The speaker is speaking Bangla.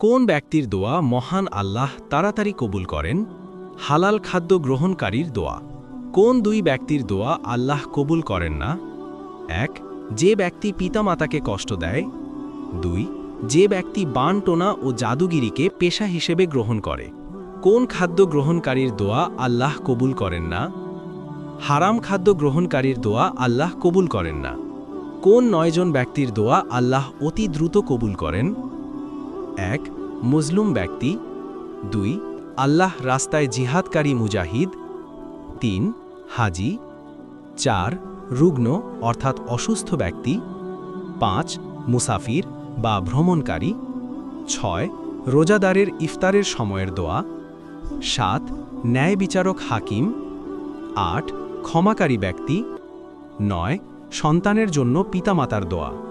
কোন ব্যক্তির দোয়া মহান আল্লাহ তাড়াতাড়ি কবুল করেন? হালাল খাদ্য গ্রহণকারীর দোয়া। কোন দুই ব্যক্তির দোয়া আল্লাহ কবুল করেন না? এক, যে ব্যক্তি পিতামাতাকে কষ্ট দেয়। দুই, যে ব্যক্তি বান টোনা ও জাদুগিরিকে পেশা হিসেবে গ্রহণ করে। কোন খাদ্য গ্রহণকারীর দোয়া আল্লাহ কবুল করেন না? হারাম খাদ্য গ্রহণকারীর দোয়া আল্লাহ কবুল করেন না। কোন নয়জন ব্যক্তির দোয়া আল্লাহ অতি দ্রুত কবুল করেন? এক মুজলুম ব্যক্তি। দুই, আল্লাহ রাস্তায় জিহাদকারী মুজাহিদ। তিন, হাজি। চার, রুগ্ন, অর্থাৎ অসুস্থ ব্যক্তি। পাঁচ, মুসাফির বা ভ্রমণকারী। ছয়, রোজাদারের ইফতারের সময়ের দোয়া। সাত, ন্যায় বিচারক হাকিম। আট, ক্ষমাকারী ব্যক্তি। নয়, সন্তানের জন্য পিতামাতার দোয়া।